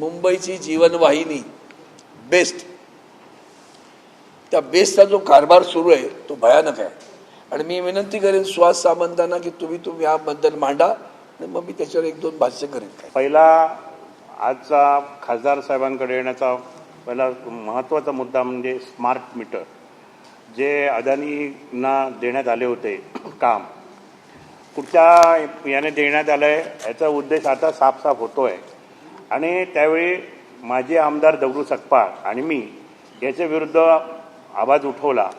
मुंबईची जीवनवाहिनी बेस्ट. त्या बेस्टचा जो कारभार सुरू आहे तो भयानक आहे. आणि मी विनंती करेन सुहास सामंतांना की तुम्ही तुम्ही याबद्दल मांडा आणि मग मी त्याच्यावर एक दोन भाष्य करेन पहिला आजचा खासदार साहेबांकडे येण्याचा पहिला महत्त्वाचा मुद्दा म्हणजे स्मार्ट मीटर. जे अदानींना देण्यात आले होते काम. कुठच्या याने देण्यात आलं आहे याचा उद्देश आता साफ होतो आहे आणि त्यावेळी माजी आमदार दगडू सकपाळ आणि मी याच्या विरुद्ध आवाज उठवला.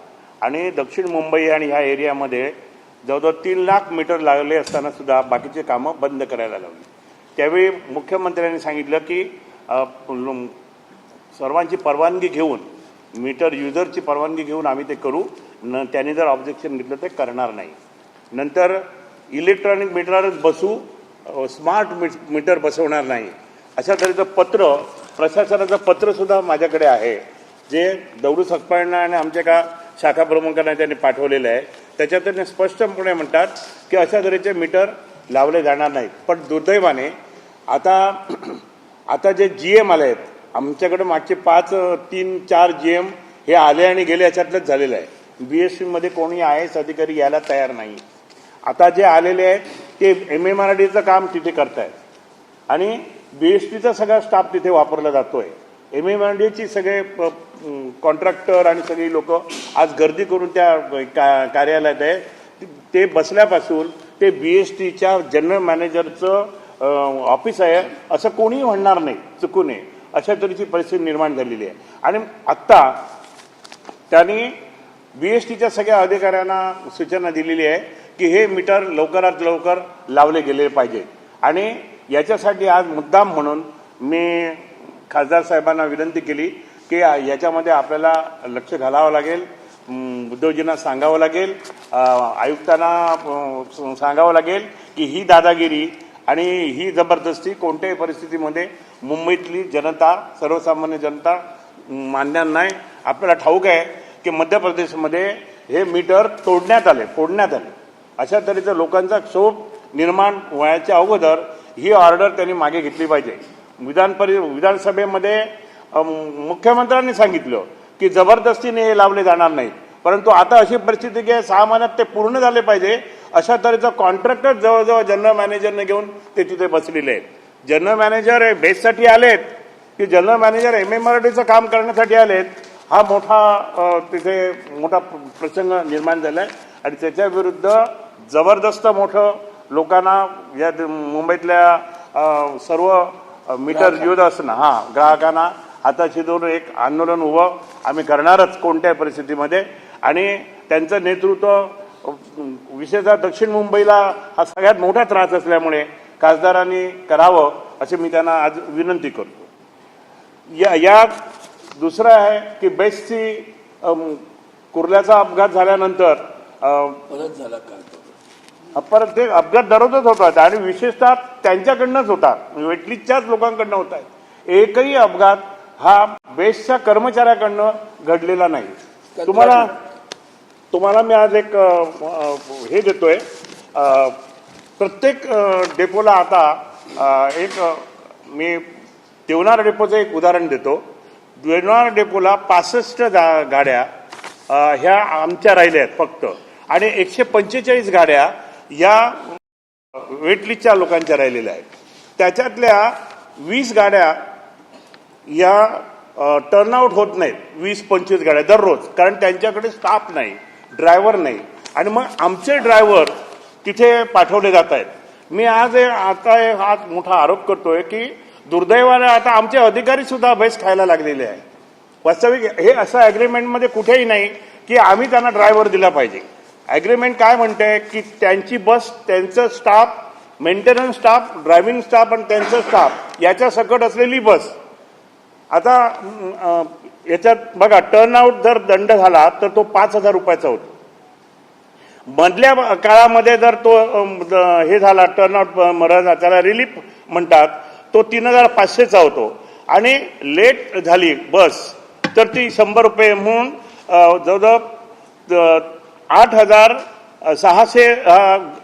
आणि दक्षिण मुंबई आणि ह्या एरियामध्ये जवळजवळ तीन लाख मीटर लागले असताना सुद्धा बाकीचे कामं बंद करायला लावली त्यावेळी मुख्यमंत्र्यांनी सांगितलं की सर्वांची परवानगी घेऊन मीटर युजरची परवानगी घेऊन आम्ही ते करू. न त्याने जर ऑब्जेक्शन घेतलं ते करणार नाही. नंतर इलेक्ट्रॉनिक मीटरच बसू स्मार्ट मीटर बसवणार नाही. अशा तऱ्हेचं पत्र प्रशासनाचं पत्रसुद्धा माझ्याकडे आहे जे दौडू सकपाळना आणि आमच्या का शाखा प्रमुखांना त्यांनी पाठवलेलं आहे. त्याच्यात त्यांनी स्पष्टपणे म्हणतात की अशा तऱ्हेचे मीटर लावले जाणार नाहीत. पण दुर्दैवाने आता आता जे जी एम आले आहेत आमच्याकडे मागचे पाच तीन चार जी एम हे आले आणि गेले याच्यातलंच झालेलं आहे. बी एस सीमध्ये कोणी आय एस अधिकारी यायला तयार नाही. आता जे आलेले आहेत ते एम एम आर डीचं काम तिथे करतायत. आणि बी एस टीचा सगळा स्टाफ तिथे वापरला जातोय. एम एम आर डीची सगळे कॉन्ट्रॅक्टर आणि सगळी लोक आज गर्दी करून त्या का- कार्यालयात आहे. ते बसल्यापासून ते बी एस टीच्या जनरल मॅनेजरचं ऑफिस आहे. असं कोणीही म्हणणार नाही चुकू नये. अशा तऱ्हेची परिस्थिती निर्माण झालेली आहे. आणि आत्ता त्यांनी बी एस टीच्या सगळ्या अधिकाऱ्यांना सूचना दिलेली आहे की हे मीटर लवकरात लवकर लावले गेले पाहिजे. आणि याच्यासाठी आज मुद्दाम म्हणून मी खासदार साहेबांना विनंती केली की याच्यामध्ये आपल्याला लक्ष घालावं लागेल अं, सांगावं लागेल आयुक्तांना सांगावं लागेल की ही दादागिरी आणि ही जबरदस्ती कोणत्याही परिस्थितीमध्ये मुंबईतली जनता सर्वसामान्य जनता मानणार नाही. आपल्याला ठाऊक आहे की मध्य प्रदेशमध्ये हे मीटर तोडण्यात आले फोडण्यात आले. अशा तऱ्हेचं लोकांचा क्षोभ निर्माण व्हायच्या अगोदर ही ऑर्डर त्यांनी मागे घेतली पाहिजे. विधान परि विधानसभेमध्ये मुख्यमंत्र्यांनी सांगितलं की जबरदस्तीने हे लावले जाणार नाही परंतु आता अशी परिस्थिती की सहा महिन्यात ते पूर्ण झाले पाहिजे अशा तऱ्हेचं कॉन्ट्रॅक्टर जवळजवळ जनरल मॅनेजरने घेऊन ते तिथे बसलेले आहेत. जनरल मॅनेजर हे बेससाठी आलेत की general manager M M R डीचं काम करण्यासाठी आलेत. हा मोठा तिथे मोठा प्रसंग निर्माण झाला आहे आणि त्याच्या विरुद्ध जबरदस्त मोठं लोकांना या द- मुंबईतल्या सर्व मीटर युज असणं हा ग्राहकांना हाताशी धरून एक आंदोलन उभं आम्ही करणारच कोणत्याही परिस्थितीमध्ये. आणि त्यांचं नेतृत्व विशेषतः दक्षिण मुंबईला हा सगळ्यात मोठा त्रास असल्यामुळे खासदारांनी करावं अशी मी त्यांना आज विनंती करतो. या या दुसरं आहे की बेस्टची कुर्ल्याचा अपघात झाल्यानंतर परत झाला परत ते अपघात दररोजच होतात आणि विशेषतः त्यांच्याकडनंच होतात. वेटलीच्याच लोकांकडनं होत आहेत एकही अपघात हा बेस्टच्या कर्मचाऱ्याकडनं घडलेला नाही. तुम्हाला तुम्हाला मी आज एक हे देतोय. प्रत्येक डेपोला आता एक मी देवनार डेपोचं एक उदाहरण देतो. देवनार डेपोला पासष्ट गाड्या ह्या आमच्या राहिल्या आहेत फक्त. आणि एकशे पंचेचाळीस गाड्या या वेटलिस्टच्या लोकांच्या राहिलेल्या आहेत. त्याच्यातल्या वीस गाड्या या टर्नआउट होत नाहीत. वीस पंचवीस गाड्या दररोज. कारण त्यांच्याकडे स्टाफ नाही ड्रायव्हर नाही. आणि मग आमचे ड्रायव्हर तिथे पाठवले जात आहेत. मी आज आता हा मोठा आरोप करतोय की दुर्दैवाने आता आमचे अधिकारी सुद्धा बेस खायला लागलेले आहे वास्तविक हे असं अग्रीमेंटमध्ये कुठेही नाही की आम्ही त्यांना ड्रायव्हर दिला पाहिजे. ॲग्रीमेंट काय म्हणते की त्यांची बस त्यांचं staff maintenance staff driving staff आणि त्यांचं स्टाफ याच्या सकट असलेली बस. आता याच्यात बघा टर्नआउट जर दंड झाला तर तो पाच हजार रुपयाचा होतो. मधल्या काळामध्ये जर तो हे झाला टर्नआउट मरण त्याला रिलीफ म्हणतात तो तीन हजार पाचशेचा होतो. आणि लेट झाली बस तर ती शंभर रुपये म्हणून जवळजवळ आठ हजार सहाशे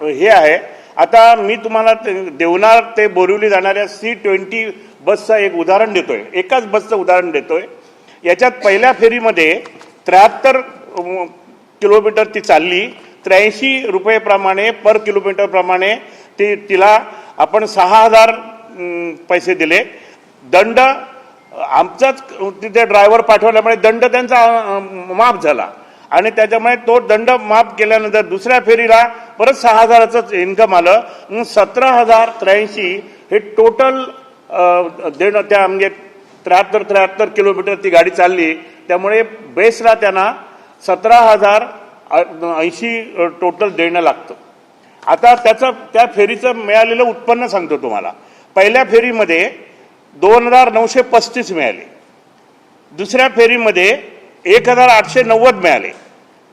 हे आहे. आता मी तुम्हाला ते- देवनार ते बोरिवली जाणाऱ्या सी ट्वेंटी बसचं एक उदाहरण देतोय. एकाच बसचं उदाहरण देतोय. याच्यात पहिल्या फेरीमध्ये त्र्याहत्तर किलोमीटर ती चालली. त्र्याऐंशी रुपयेप्रमाणे पर किलोमीटर प्रमाणे ती तिला आपण सहा हजार पैसे दिले. दंड आमचाच तिथे ड्रायव्हर पाठवल्यामुळे दंड त्यांचा माफ झाला. आणि त्याच्यामुळे तो दंड माफ केल्यानंतर दुसऱ्या फेरीला परत सहा हजाराचंच इन्कम आलं. मग सतरा हजार त्र्याऐंशी हे टोटल देणं त्या म्हणजे त्र्याहत्तर त्र्याहत्तर किलोमीटर ती गाडी चालली. त्यामुळे बेसला त्यांना सतरा हजार ऐंशी टोटल देणं लागतं. आता त्याचं त्या फेरीचं मिळालेलं उत्पन्न सांगतो तुम्हाला. पहिल्या फेरीमध्ये दोन हजार नऊशे पस्तीस मिळाले. दुसऱ्या फेरीमध्ये एक हजार आठशे नव्वद मिळाले.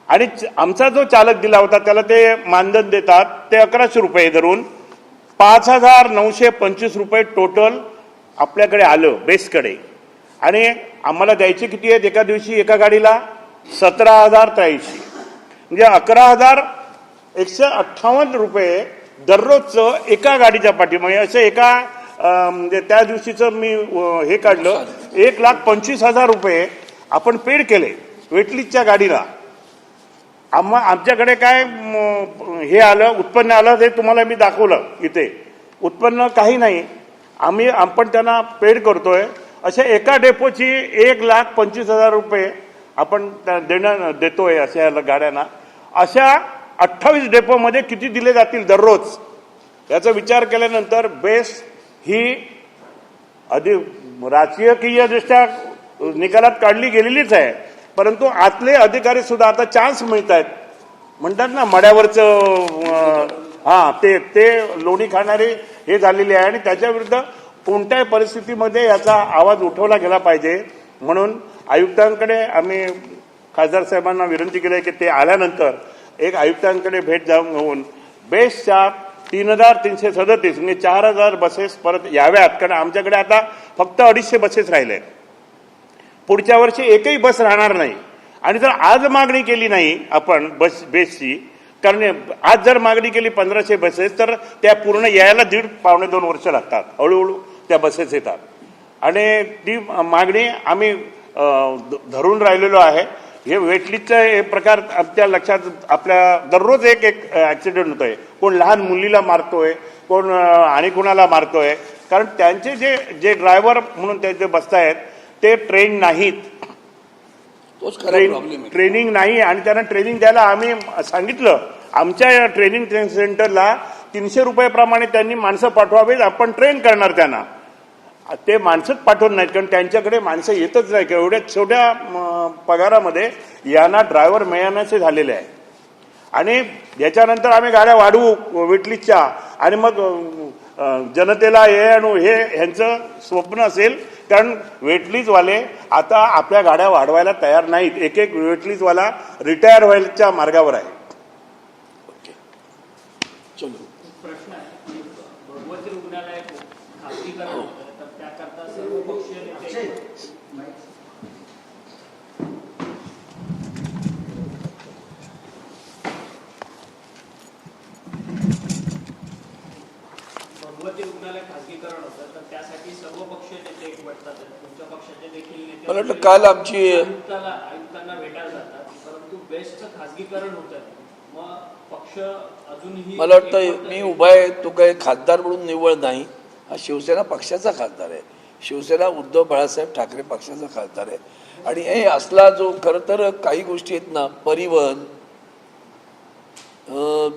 आणि च- आमचा जो चालक दिला होता त्याला ते मानधन देतात ते अकराशे रुपये धरून पाच हजार नऊशे पंचवीस रुपये टोटल आपल्याकडे आलं बेसकडे आणि आम्हाला द्यायचे किती आहेत? एका दिवशी एका गाडीला सतरा हजार त्र्याऐंशी. म्हणजे अकरा हजार एकशे अठ्ठावन्न रुपये दररोजचं एका गाडीच्या पाठीमागे म्हणजे असं एका म्हणजे त्या दिवशीचं मी हे काढलं एक लाख पंचवीस हजार रुपये आपण पेड केले वेटलीजच्या गाडीला. आम्हा आमच्याकडे काय म, हे आलं उत्पन्न आलं ते तुम्हाला मी दाखवलं इथे. उत्पन्न काही नाही. आम्ही आपण त्यांना पेड करतोय. अशा एका डेपोची एक लाख पंचवीस हजार रुपये आपण त्या- देणं देतोय अशा गाड्यांना. अशा अठ्ठावीस डेपोमध्ये किती दिले जातील दररोज? याचा विचार केल्यानंतर बेस ही अधिक राजकीय दृष्ट्या निकालात काढली गेलेलीच आहे. परंतु आतले अधिकारी सुद्धा आता चान्स मिळत आहेत म्हणतात ना मड्यावरचं हा ते ते लोणी खाणारे हे झालेले आहे आणि त्याच्या विरुद्ध कोणत्याही परिस्थितीमध्ये याचा आवाज उठवला गेला पाहिजे. म्हणून आयुक्तांकडे आम्ही खासदार साहेबांना विनंती केली आहे की ते आल्यानंतर एक आयुक्तांकडे भेट जाऊन होऊन बेस्टच्या तीन हजार तीनशे सदतीस म्हणजे चार हजार बसेस परत याव्यात. कारण आमच्याकडे आता फक्त अडीचशे बसेस राहिले. पुढच्या वर्षी एकही बस राहणार नाही. आणि जर आज मागणी केली नाही आपण बस बेसची कारण आज जर मागणी केली पंधराशे बसेस तर त्या पूर्ण यायला दीड पावणे दोन वर्ष लागतात. हळूहळू त्या बसेस येतात. आणि ती मागणी आम्ही ध- धरून राहिलेलो आहे. हे वेटलिस्टचं हे प्रकार आमच्या लक्षात आपल्या दररोज एक एक ऍक्सिडेंट होतोय. कोण लहान मुलीला मारतोय कोण आणि कुणाला मारतोय. कारण त्यांचे जे जे ड्रायव्हर म्हणून ते जे बसतायत ते ट्रेन नाहीत. तोच खरा ट्रेन प्रॉब्लेम आहे. ट्रेनिंग नाही आणि त्यांना ट्रेनिंग द्यायला आम्ही सांगितलं. आमच्या या ट्रेनिंग सेंटरला तीनशे रुपयाप्रमाणे त्यांनी माणसं पाठवावीत. आपण ट्रेन करणार त्यांना. ते माणसंच पाठवत नाहीत कारण त्यांच्याकडे माणसं येतच नाही. किंवा एवढ्या छोट्या पगारामध्ये यांना ड्रायव्हर मिळण्याचे झालेले आहे. आणि याच्यानंतर आम्ही गाड्या वाढवू वेटलीच्या आणि मग जनतेला हे आणू हे ह्यांचं स्वप्न असेल कारण वेटलीजवाले आता आपल्या गाड्या वाढवायला तयार नाहीत. एक एक वेटलीजवाला रिटायर व्हायच्या मार्गावर आहे. चलो प्रश्न आहे की भगवती रुग्णालय खासगीकरण होतं तर त्याकरता सर्व पक्षीय नेते भगवती रुग्णालय खासगीकरण होतं तर त्यासाठी सर्व पक्षीय नेते एकवटतात तुमच्या पक्षाचे देखील नेते मला वाटतं काल आमची आयुक्ताला आयुक्तांना भेटायला जातात परंतु बेस्टचं खासगीकरण होतं मग पक्ष अजूनही मला वाटतं मी. उभा आहे तो काही खासदार म्हणून निवड नाही. हा शिवसेना पक्षाचा खासदार आहे. शिवसेना उद्धव बाळासाहेब ठाकरे पक्षाचा खासदार आहे. आणि हे असला जो खरं तर काही गोष्टी आहेत ना परिवहन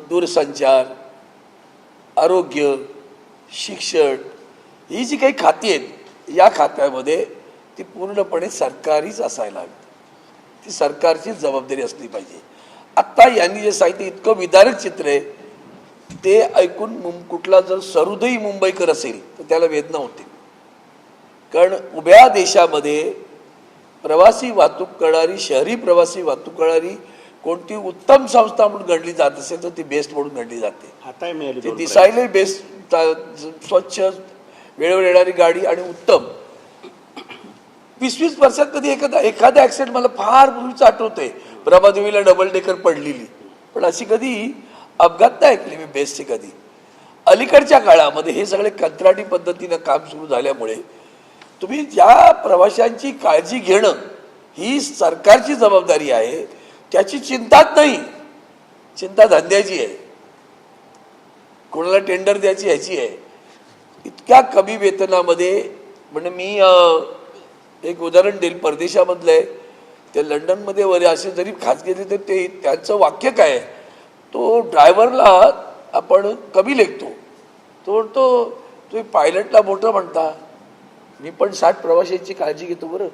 दूरसंचार आरोग्य शिक्षण ही जी काही खाती आहेत या खात्यामध्ये ती पूर्णपणे सरकारीच असायला हवी. ती सरकारची जबाबदारी असली पाहिजे. आत्ता यांनी जे सांगितलं इतकं विदारक चित्र आहे ते ऐकून मुं कुठला जर सरुदही मुंबईकर असेल तर त्याला वेदना होते. कारण उभ्या देशामध्ये प्रवासी वाहतूक करणारी शहरी प्रवासी वाहतूक करणारी कोणती उत्तम संस्था म्हणून गणली जात असेल तर ती बेस्ट म्हणून गणली जाते. ते दिसायला बेस्ट स्वच्छ वेळेवर येणारी गाडी आणि उत्तम. वीस वीस वर्षात कधी एखादा एखादा ऍक्सिडेंट मला फार पूर्वीच आठवतंय. प्रभादेवीला डबल डेकर पडलेली. पण अशी कधी अपघात नाही ऐकली मी बेस्टची कधी. अलीकडच्या काळामध्ये हे सगळे कंत्राटी पद्धतीनं काम सुरू झाल्यामुळे तुम्ही ज्या प्रवाशांची काळजी घेणं ही सरकारची जबाबदारी आहे त्याची चिंताच नाही. चिंता धंद्याची आहे. कोणाला टेंडर द्यायची ह्याची आहे. इतक्या कमी वेतनामध्ये म्हणजे मी एक उदाहरण देईल परदेशामधलं आहे. ते लंडनमध्ये वरे असे जरी खाजगी तर ते त्यांचं वाक्य काय तो ड्रायव्हरला आपण कमी लेखतो. तो तो तुम्ही पायलटला मोठं म्हणता. मी पण साठ प्रवाशांची काळजी घेतो बरं.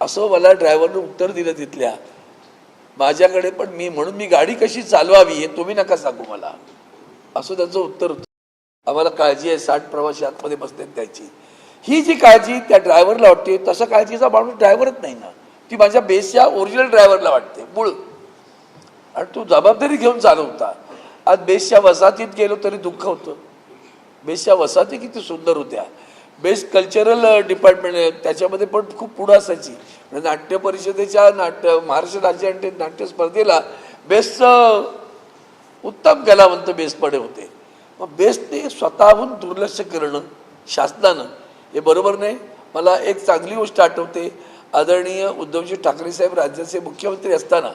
असं मला ड्रायव्हरनं उत्तर दिलं तिथल्या. माझ्याकडे पण मी म्हणून मी गाडी कशी चालवावी हे तुम्ही नका सांगू मला. असं त्यांचं उत्तर होतं. आम्हाला काळजी आहे साठ प्रवासी आतमध्ये बसतात त्याची. ही जी काळजी त्या ड्रायव्हरला वाटते तसं काळजीचा माणूस ड्रायव्हरच नाही ना. ती माझ्या बेसच्या ओरिजिनल ड्रायव्हरला वाटते मूळ. आणि तू जबाबदारी घेऊन चालवता. आज बेसच्या वसाहतीत गेलो तरी दुःख होतं. बेसच्या वसाहती किती सुंदर होत्या. बेस्ट कल्चरल डिपार्टमेंट त्याच्यामध्ये पण खूप पुढं असायची. म्हणजे नाट्य परिषदेच्या नाट्य महाराष्ट्र राज्य नाट्य नाट्य स्पर्धेला बेस्टचं उत्तम कलावंत बेसपणे होते. मग बेस्टने स्वतःहून दुर्लक्ष करणं शासनानं हे बरोबर नाही. मला एक चांगली गोष्ट आठवते. आदरणीय उद्धवजी ठाकरे साहेब राज्याचे मुख्यमंत्री असताना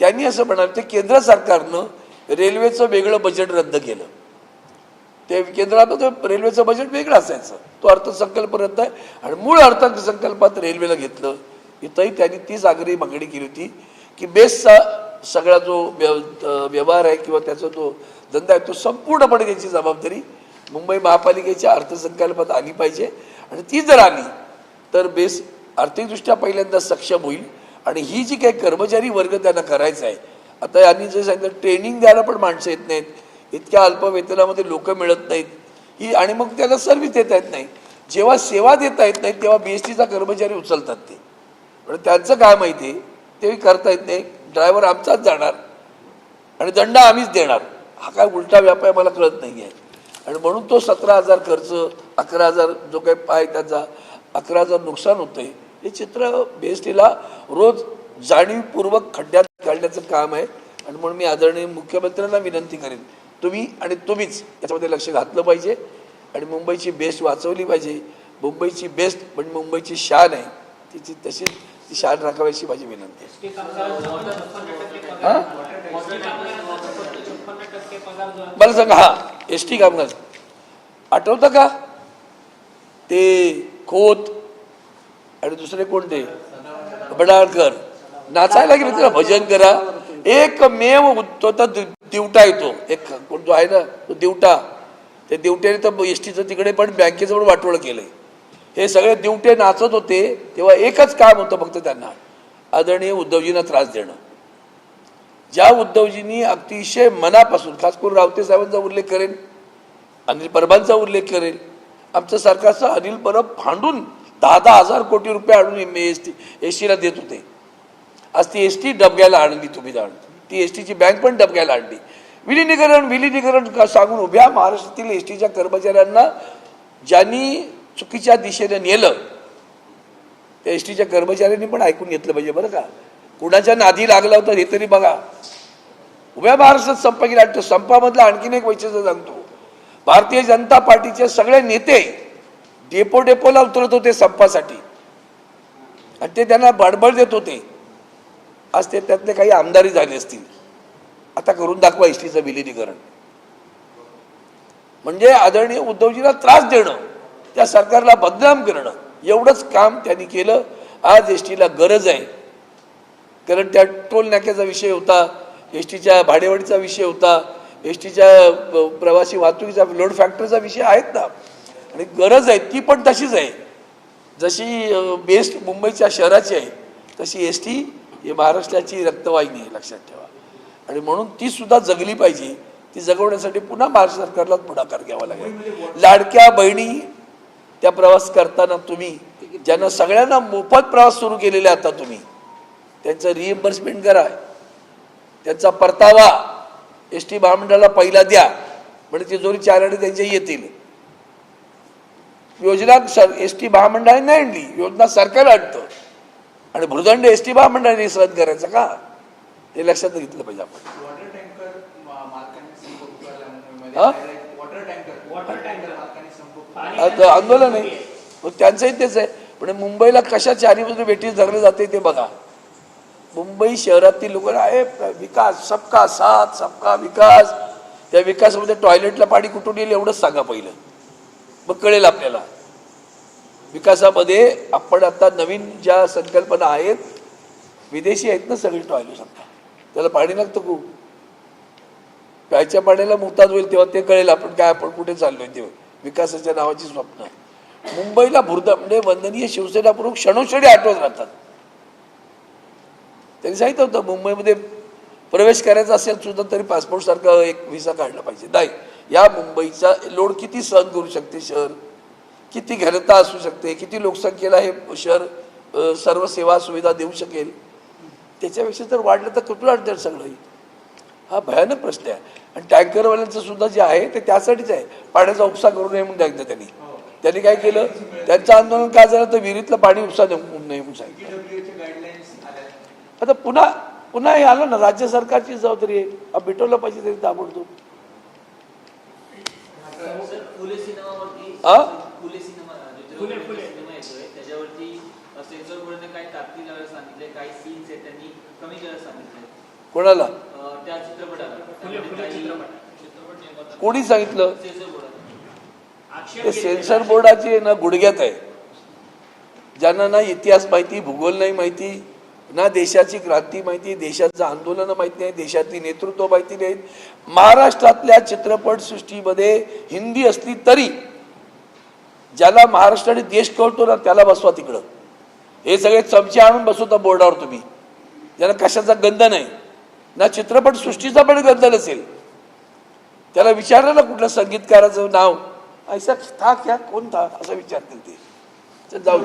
त्यांनी असं म्हणाले ते केंद्र सरकारनं रेल्वेचं वेगळं बजेट रद्द केलं. ते केंद्रामध्ये रेल्वेचं बजेट वेगळं असायचं. तो अर्थसंकल्प रद्द आहे आणि मूळ अर्थसंकल्पात रेल्वेला घेतलं. इथंही त्यांनी तीच आग्रही मागणी केली होती की बेसचा सगळा जो व्यव व्यवहार आहे किंवा त्याचा जो धंदा आहे तो संपूर्णपणे त्याची जबाबदारी मुंबई महापालिकेच्या अर्थसंकल्पात आली पाहिजे आणि ती जर आली तर बेस आर्थिकदृष्ट्या पहिल्यांदा सक्षम होईल. आणि ही जी काही कर्मचारी वर्ग त्यांना करायचा आहे आता यांनी जे सांगितलं ट्रेनिंग द्यायला पण माणसं येत नाहीत. इतक्या अल्प वेतनामध्ये लोक मिळत नाहीत. ही आणि मग त्याला सर्व्हिस देता येत नाही. जेव्हा सेवा देता येत नाही तेव्हा बी एस टीचा कर्मचारी उचलतात ते. पण त्यांचं काय माहिती आहे? ते करता येत नाही. ड्रायव्हर आमचाच जाणार. आणि दंड आम्हीच देणार. हा काय उलटा व्यापार मला कळत नाही आहे आणि म्हणून तो सतरा हजार खर्च अकरा हजार जो काही पाय त्याचा अकरा हजार नुकसान होतंय हे चित्र बेस्टीला रोज जाणीवपूर्वक खड्ड्यात काढण्याचं काम आहे. आणि म्हणून मी आदरणीय मुख्यमंत्र्यांना विनंती करेन तुम्ही आणि तुम्हीच याच्यामध्ये लक्ष घातलं पाहिजे. आणि मुंबईची बेस्ट वाचवली पाहिजे. मुंबईची बेस्ट म्हणजे मुंबईची शान आहे. तिची तशीच ती शान राखावी माझी विनंती आहे. आहे मला सांगा हा. एस टी कामगार. आठवतं का? ते खोत आणि दुसरे कोणते? बडाळकर. नाचायला गेले त्याला भजन करा. एकमेव तो तर दिवटा येतो. एक कोण जो आहे ना तो दिवटा. ते दिवट्याने तर एस टीचं तिकडे पण बँकेचं पण वाटोळं केलंय. हे सगळे दिवटे नाचत होते तेव्हा एकच काम होतं फक्त त्यांना. आदरणीय उद्धवजींना त्रास देणं. ज्या उद्धवजींनी अतिशय मनापासून खास करून रावते साहेबांचा उल्लेख करेन अनिल परबांचा उल्लेख करेल आमचं सरकारचं अनिल परब फांडून दहा दहा हजार कोटी रुपये आणून एस टी एस टीला देत होते. आज ती एस टी डबग्याला आणली तुम्ही जाण ती एस टीची बँक पण डबग्याला आणली. विलिनीकरण विलिनीकरण का सांगून उभ्या महाराष्ट्रातील एस टीच्या कर्मचाऱ्यांना ज्यांनी चुकीच्या दिशेने नेलं त्या एस टीच्या कर्मचाऱ्यांनी पण ऐकून घेतलं पाहिजे बरं का. कुणाच्या नादी लागला होता हे तरी बघा. उभ्या महाराष्ट्रात संप गेला तो संपामधला आणखीन एक वैशिष्ट्य सांगतो. भारतीय जनता पार्टीचे सगळे नेते डेपो डेपोला उतरत होते संपासाठी. आणि ते त्यांना बडबड देत होते. आज ते त्यातले काही आमदारी झाले असतील. आता करून दाखवा इष्टीचं विलिनीकरण. म्हणजे आदरणीय उद्धवजीला त्रास देणं त्या सरकारला बदनाम करणं एवढंच काम त्यांनी केलं. आज एस टीला गरज आहे. कारण त्या टोल नाक्याचा विषय होता एस टीच्या भाडेवाडीचा विषय होता एस टीच्या प्रवासी वाहतुकीचा लोड फॅक्टरचा विषय आहेत ना. आणि गरज आहे ती पण तशीच आहे. जशी बेस्ट मुंबईच्या शहराची आहे तशी एस टी ही महाराष्ट्राची रक्तवाहिनी आहे लक्षात ठेवा. आणि म्हणून ती सुद्धा जगली पाहिजे. ती जगवण्यासाठी पुन्हा महाराष्ट्र सरकारला पुढाकार घ्यावा लागेल. लाडक्या बहिणी त्या प्रवास करताना तुम्ही ज्यांना सगळ्यांना मोफत प्रवास सुरू केलेले आता तुम्ही त्यांचं रिएम्बर्समेंट करा. त्यांचा परतावा एस टी महामंडळाला पहिला द्या. म्हणजे तिजोरी चार आणि त्यांचे येतील. योजना सर एस टी महामंडळाने नाही आणली. योजना सरकार आणतं. आणि भृदंड एस टी महामंडळाने सहन करायचा का? ते लक्षात घेतलं पाहिजे आपण. हा? आंदोलन आहे. त्यांचंही तेच आहे. पण मुंबईला कशा चारी बाजूने भेटी धरले जाते ते बघा. मुंबई शहरातील लोक आहे विकास सबका साथ सबका विकास. त्या विकासामध्ये टॉयलेटला पाणी कुठून येईल एवढंच सांगा पहिलं. मग कळेल आपल्याला. विकासामध्ये आपण आता नवीन ज्या संकल्पना आहेत विदेशी आहेत ना सगळी टॉयलेट आता त्याला पाणी लागतं खूप. प्यायच्या पाण्याला मुहताज होईल तेव्हा ते कळेल आपण काय आपण कुठे चाललोय तेव्हा. विकासाच्या नावाची स्वप्न मुंबईला भुर्द म्हणजे वंदनीय शिवसेना प्रमुख क्षणोक्षणी आठवत राहतात. त्यांनी सांगितलं होतं मुंबईमध्ये प्रवेश करायचा असेल सुद्धा तरी पासपोर्ट सारखा एक व्हिसा काढला पाहिजे. नाही या मुंबईचा लोड किती सहन करू शकते शहर? किती घनता असू शकते? किती लोकसंख्येला हे शहर सर्व सेवा सुविधा देऊ शकेल? त्याच्यापेक्षा जर वाढलं तर कुठलं अडचण सगळं हा. भयानक प्रश्न आहे. आणि टँकरवाल्यांचं सुद्धा जे आहे ते त्यासाठीच आहे. पाण्याचा उपसा करू नये म्हणून सांगितलं त्यांनी. त्यांनी काय केलं? त्यांचं आंदोलन काय झालं? तर विहिरीतलं पाणी उपसा देऊ नये म्हणून सांगितलं. आता पुन्हा पुन्हा हे आलं ना राज्य सरकारची जबाबदारी आहे. हा मिटवलं पाहिजे तरी ताबडतोब. हा? कोणाला? कोणी सांगितलं? ते सेन्सर. बोर्डाची ना गुडघ्यात आहे. ज्यांना ना इतिहास माहिती भूगोल नाही माहिती ना देशाची क्रांती माहिती देशाचं आंदोलन माहिती नाही देशातली नेतृत्व माहिती नाहीत महाराष्ट्रातल्या चित्रपटसृष्टीमध्ये हिंदी असली तरी ज्याला महाराष्ट्राने देश कळतो ना त्याला बसवा तिकडं. हे सगळे चमचे आणून बसवता बोर्डावर तुम्ही. ज्याला कशाचा गंध नाही. ना चित्रपटसृष्टीचा पण गंध नसेल. त्याला विचारलं ना कुठल्या संगीतकाराचं नाव. ऐसा था क्या कोण था? असं विचारतील ते. जाऊ